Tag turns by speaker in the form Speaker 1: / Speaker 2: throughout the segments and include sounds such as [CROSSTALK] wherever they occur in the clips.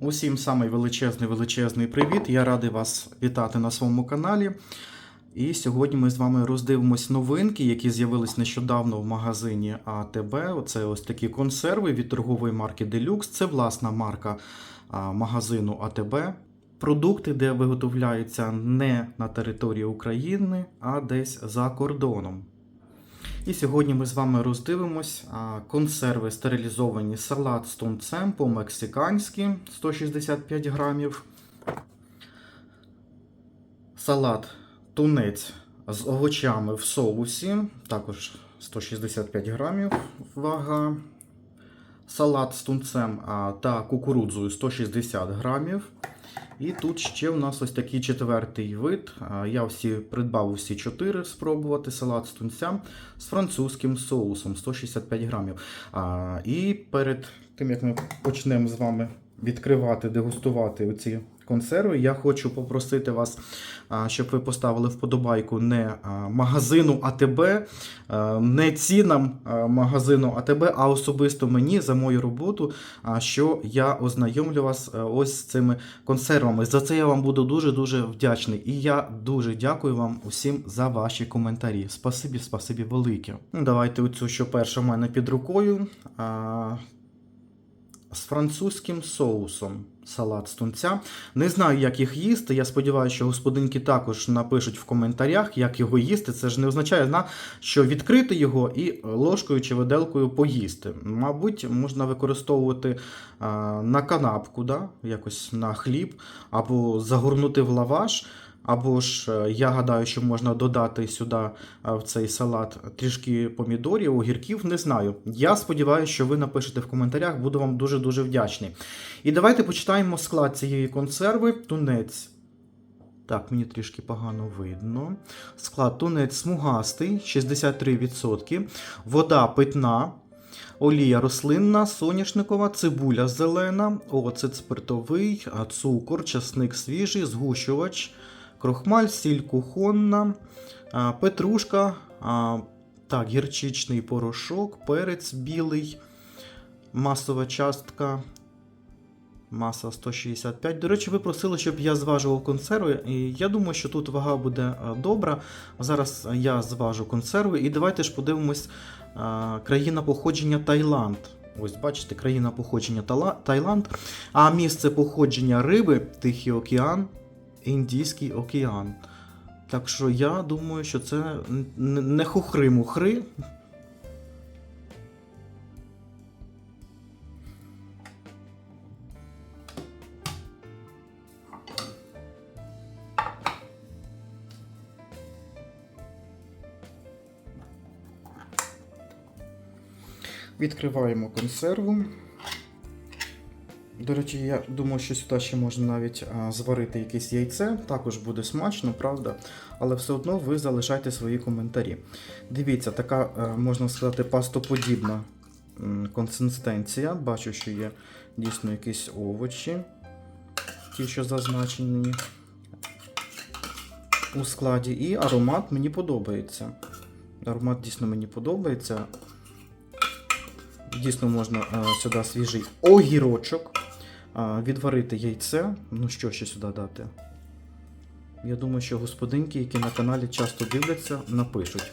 Speaker 1: Усім самий величезний величезний привіт. Я радий вас вітати на своєму каналі. І сьогодні ми з вами роздивимось новинки, які з'явились нещодавно в магазині АТБ. Оце ось такі консерви від торгової марки Deluxe. Це власна марка магазину АТБ. Продукти, де виготовляються не на території України, а десь за кордоном. І сьогодні ми з вами роздивимось консерви стерилізовані салат з тунцем по-мексиканськи 165 грамів. Салат тунець з овочами в соусі, також 165 грамів вага. Салат з тунцем та кукурудзою 160 грамів. І тут ще у нас ось такий четвертий вид. Я всі придбав усі чотири спробувати салат з тунця з французьким соусом 165 грамів. І перед тим як ми почнемо з вами відкривати, дегустувати оці консерви, я хочу попросити вас, щоб ви поставили вподобайку не магазину АТБ, не цінам магазину АТБ, а особисто мені за мою роботу, що я ознайомлю вас ось з цими консервами. За це я вам буду дуже-дуже вдячний. І я дуже дякую вам усім за ваші коментарі. Спасибі, спасибі велике. Ну, Давайте оцю, що перша в мене під рукою. З французьким соусом салат з тунця. Не знаю, як їх їсти. Я сподіваюся, що господинки також напишуть в коментарях, як його їсти. Це ж не означає, що відкрити його і ложкою чи виделкою поїсти. Мабуть, можна використовувати на канапку, да? якось на хліб, або загорнути в лаваш. Або ж е, я гадаю, що можна додати сюди е, в цей салат трішки помідорів, огірків. Не знаю. Я сподіваюся, що ви напишете в коментарях, буду вам дуже-дуже вдячний. І давайте почитаємо склад цієї консерви. Тунець. Так, мені трішки погано видно. Склад тунець смугастий, 63%. Вода питна. Олія рослинна, соняшникова, цибуля зелена, оцет спиртовий, цукор, часник свіжий, згущувач, крохмаль, сіль кухонна, петрушка, так, гірчичний порошок, перець білий, масова частка. Маса 165. До речі, ви просили, щоб я зважував консерви. І я думаю, що тут вага буде е, добра. Зараз я зважу консерви. І давайте ж подивимось е, країна походження Таїланд. Ось, бачите, країна походження Таїланд. А місце походження риби Тихий океан, Індійський океан. Так що я думаю, що це не хухри-мухри. Відкриваємо консерву. До речі, я думаю, що сюди ще можна навіть зварити якесь яйце. Також буде смачно, правда. Але все одно ви залишайте свої коментарі. Дивіться, така, е, можна сказати, пастоподібна консистенція. Бачу, що є дійсно якісь овочі, ті, що зазначені у складі. І аромат мені подобається. Аромат дійсно мені подобається. Дійсно можна е, сюди свіжий огірочок, відварити яйце. Ну що ще сюди дати? Я думаю, що господинки, які на каналі часто дивляться, напишуть.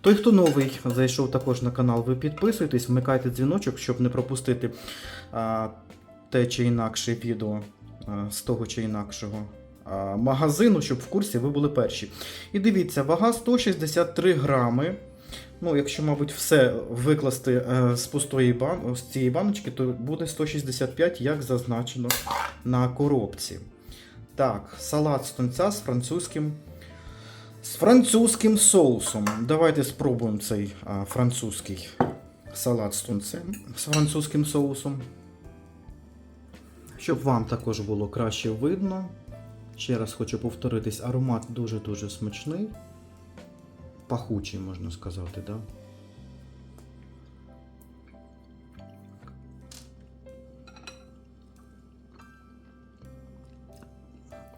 Speaker 1: Той, хто новий, зайшов також на канал, ви підписуйтесь, вмикайте дзвіночок, щоб не пропустити а, те чи інакше відео а, з того чи інакшого а, магазину, щоб в курсі ви були перші. І дивіться, вага 163 грами. Ну, якщо, мабуть, все викласти е, з пустої бан... з цієї баночки, то буде 165, як зазначено на коробці. Так, салат з тунця з французьким. З французьким соусом. Давайте спробуємо цей а, французький салат з тунцем з французьким соусом. Щоб вам також було краще видно. Ще раз хочу повторитись, аромат дуже-дуже смачний пахучий, можна сказати, да?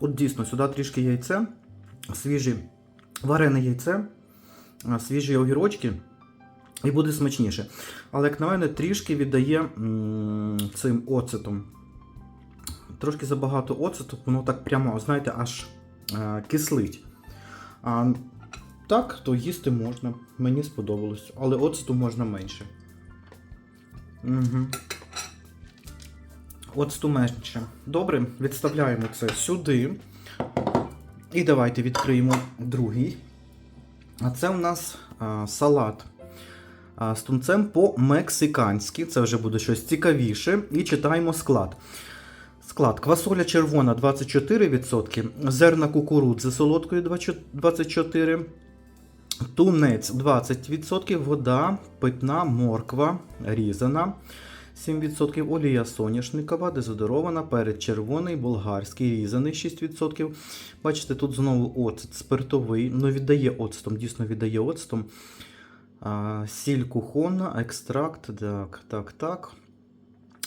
Speaker 1: От дійсно, сюди трішки яйце, свіже варене яйце, свіжі огірочки, і буде смачніше. Але, як на мене, трішки віддає цим оцетом. трошки забагато оцету, воно так прямо, знаєте, аж е, кислить. Так, то їсти можна. Мені сподобалось. Але оцету можна менше. Угу. Оцту менше. Добре, відставляємо це сюди. І давайте відкриємо другий. А це у нас а, салат а, з тунцем по-мексиканськи. Це вже буде щось цікавіше. І читаємо склад. Склад. Квасоля червона 24%, зерна кукурудзи солодкої 24%, тунець 20%, вода, питна, морква, різана 7%, олія соняшникова, дезодорована, перець червоний, болгарський, різаний 6%. Бачите, тут знову оцет спиртовий, ну віддає оцтом, дійсно віддає оцтом. А, сіль кухонна, екстракт, так, так, так.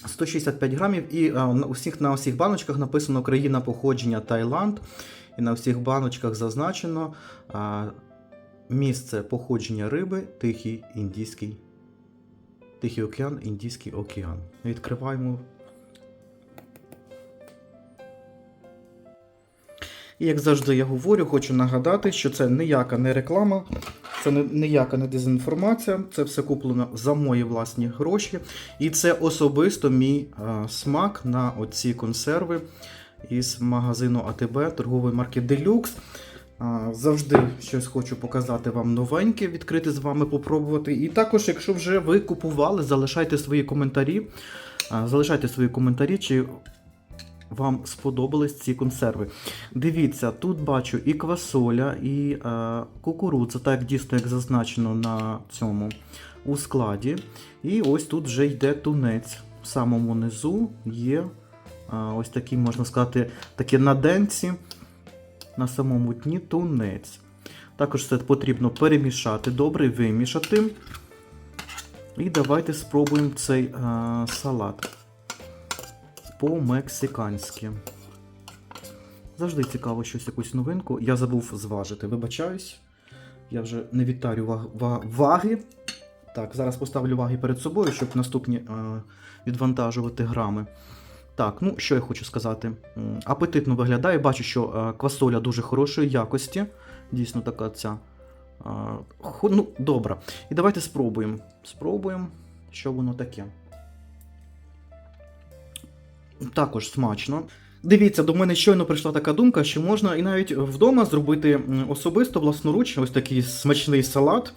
Speaker 1: 165 грамів, і а, на усіх, на усіх баночках написано країна походження Таїланд. І на всіх баночках зазначено а, місце походження риби Тихий Індійський. Тихий океан, Індійський океан. Відкриваємо. І як завжди я говорю, хочу нагадати, що це ніяка не реклама, це ніяка не дезінформація, це все куплено за мої власні гроші. І це особисто мій а, смак на оці консерви із магазину АТБ торгової марки Deluxe. Завжди щось хочу показати вам новеньке, відкрити з вами, попробувати. І також, якщо вже ви купували, залишайте свої коментарі. Залишайте свої коментарі, чи вам сподобались ці консерви. Дивіться, тут бачу і квасоля, і е, кукурудза, так дійсно, як зазначено на цьому у складі. І ось тут вже йде тунець. В самому низу є е, ось такі, можна сказати, такі наденці на самому дні тунець. Також це потрібно перемішати, добре вимішати. І давайте спробуємо цей е, салат по-мексиканськи. Завжди цікаво щось якусь новинку. Я забув зважити, вибачаюсь. Я вже не вітарю ва- ва- ваги. Так, зараз поставлю ваги перед собою, щоб наступні е, відвантажувати грами. Так, ну що я хочу сказати. Апетитно виглядає. Бачу, що е, квасоля дуже хорошої якості. Дійсно така ця. е, ну, добра. І давайте спробуємо. Спробуємо, що воно таке. Також смачно. Дивіться, до мене щойно прийшла така думка, що можна і навіть вдома зробити особисто власноруч ось такий смачний салат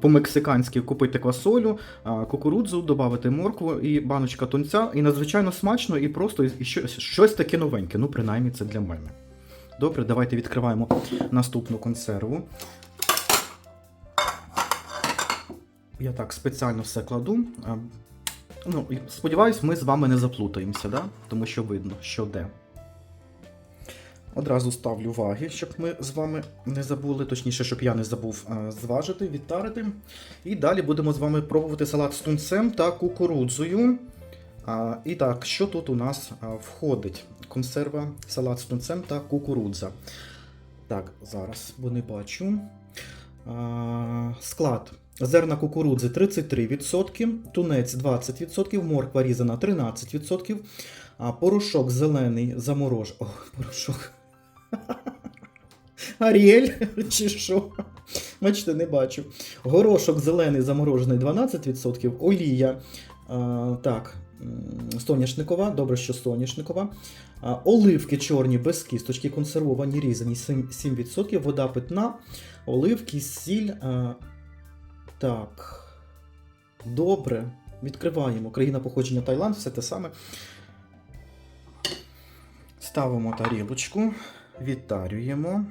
Speaker 1: по-мексиканськи купити квасолю, кукурудзу, додати моркву і баночка тунця. І надзвичайно смачно, і просто і щось, щось таке новеньке. Ну, принаймні, це для мене. Добре, давайте відкриваємо наступну консерву. Я так спеціально все кладу. Ну, сподіваюсь, ми з вами не заплутаємося, да? тому що видно, що де. Одразу ставлю ваги, щоб ми з вами не забули, точніше, щоб я не забув зважити, відтарити. І далі будемо з вами пробувати салат з тунцем та кукурудзою. І так, що тут у нас входить? Консерва, салат з тунцем та кукурудза. Так, зараз, бо не бачу. Склад. Зерна кукурудзи 33%, тунець 20%, морква різана 13%, а порошок зелений заморож. О, порошок. [LAUGHS] Аріель чи що? Бачите, не бачу. Горошок зелений заморожений 12%, олія. А, так, соняшникова, добре, що соняшникова. А, оливки чорні без кісточки, консервовані, різані 7%, 7%, вода питна, оливки, сіль. А, так. Добре. Відкриваємо. Країна походження Таїланд, все те саме. Ставимо тарілочку, відтарюємо.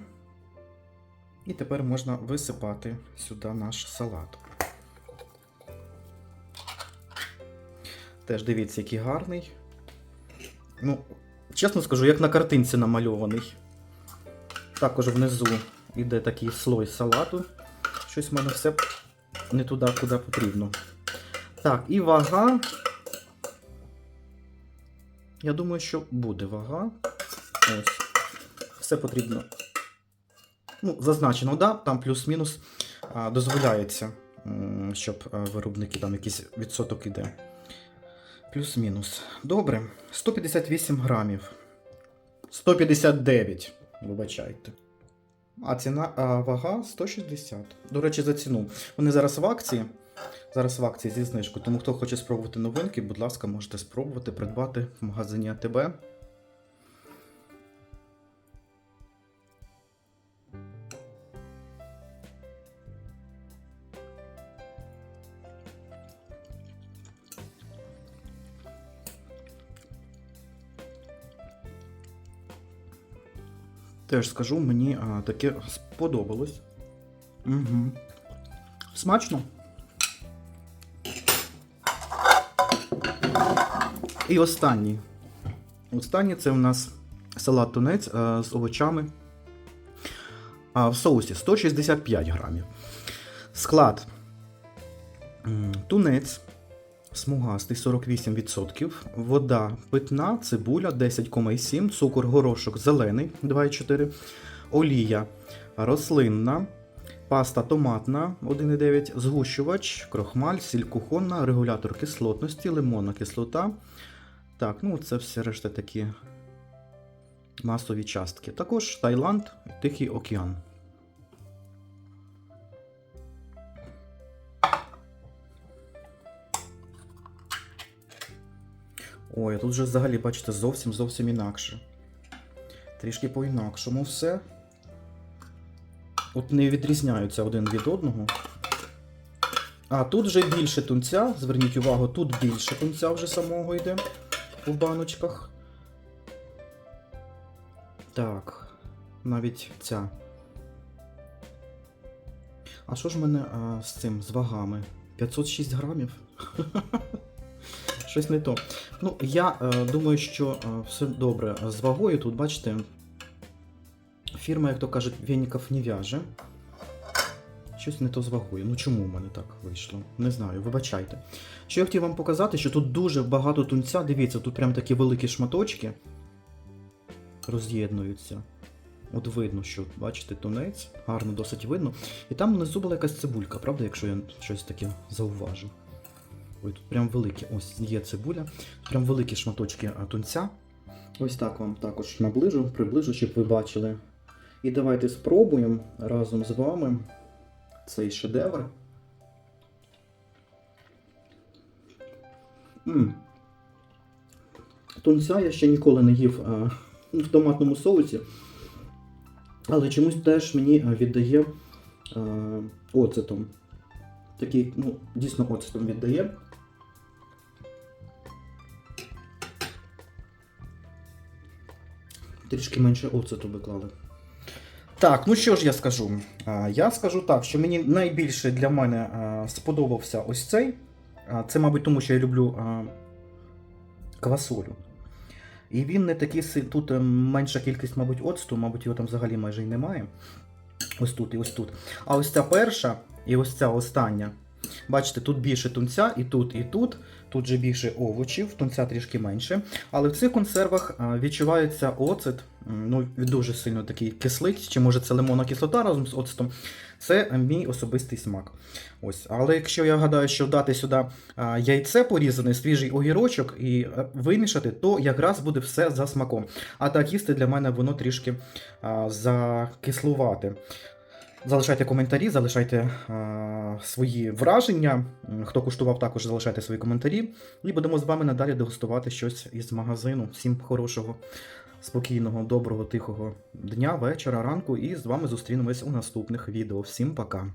Speaker 1: І тепер можна висипати сюди наш салат. Теж дивіться, який гарний. Ну, чесно скажу, як на картинці намальований. Також внизу йде такий слой салату. Щось в мене все не туди, куди потрібно. Так, і вага. Я думаю, що буде вага. Ось. Все потрібно. Ну, зазначено, да, там плюс-мінус дозволяється, щоб виробники там якийсь відсоток іде. Плюс-мінус. Добре. 158 грамів. 159. Вибачайте. А ціна, а вага 160. До речі, за ціну. Вони зараз в акції. Зараз в акції зі знижкою. Тому хто хоче спробувати новинки, будь ласка, можете спробувати придбати в магазині АТБ. Теж скажу, мені а, таке сподобалось. Угу. Смачно. І останній. Останній це у нас салат тунець а, з овочами. А, в соусі 165 грамів. Склад. Тунець. Смугастий 48%, вода питна, цибуля 10,7, цукор горошок зелений 2,4, олія рослинна, паста томатна 1,9, згущувач, крохмаль, сіль кухонна, регулятор кислотності, лимонна кислота. Так, ну це все решта такі масові частки. Також Таїланд, Тихий океан. Ой, тут вже взагалі, бачите, зовсім зовсім інакше. Трішки по-інакшому все. От не відрізняються один від одного. А тут вже більше тунця, зверніть увагу, тут більше тунця вже самого йде у баночках. Так, навіть ця. А що ж в мене а, з цим, з вагами? 506 грамів? [LAUGHS] Щось не то. Ну, я е, думаю, що е, все добре з вагою. Тут, бачите, фірма, як то кажуть, веніков не в'яже. Щось не то з вагою. Ну чому в мене так вийшло? Не знаю, вибачайте. Що я хотів вам показати, що тут дуже багато тунця. Дивіться, тут прям такі великі шматочки роз'єднуються. От видно, що, бачите, тунець, гарно досить видно. І там внизу була якась цибулька, правда, якщо я щось таке зауважив. Ой, тут прям великі. Ось є цибуля. Прям великі шматочки тунця. Ось так вам також наближу, приближу, щоб ви бачили. І давайте спробуємо разом з вами цей шедевр. м Тунця я ще ніколи не їв а, в томатному соусі. Але чомусь теж мені віддає а, оцетом. Такий, ну, дійсно оцетом віддає. Трішки менше оцету виклали. Так, ну що ж я скажу? Я скажу так, що мені найбільше для мене сподобався ось цей. Це, мабуть, тому що я люблю квасолю. І він не такий тут е, менша кількість, мабуть, оцту, мабуть, його там взагалі майже й немає. Ось тут і ось тут. А ось ця перша і ось ця остання. Бачите, тут більше тунця, і тут, і тут. Тут же більше овочів, тунця трішки менше. Але в цих консервах відчувається оцет. Ну, дуже сильно такий кислий, чи може це лимонна кислота разом з оцетом. Це е, мій особистий смак. Ось. Але якщо я гадаю, що дати сюди яйце порізане, свіжий огірочок і е, вимішати, то якраз буде все за смаком. А так їсти для мене воно трішки закислувати. Залишайте коментарі, залишайте е, свої враження. Хто куштував, також залишайте свої коментарі. І будемо з вами надалі дегустувати щось із магазину. Всім хорошого, спокійного, доброго, тихого дня, вечора, ранку. І з вами зустрінемось у наступних відео. Всім пока!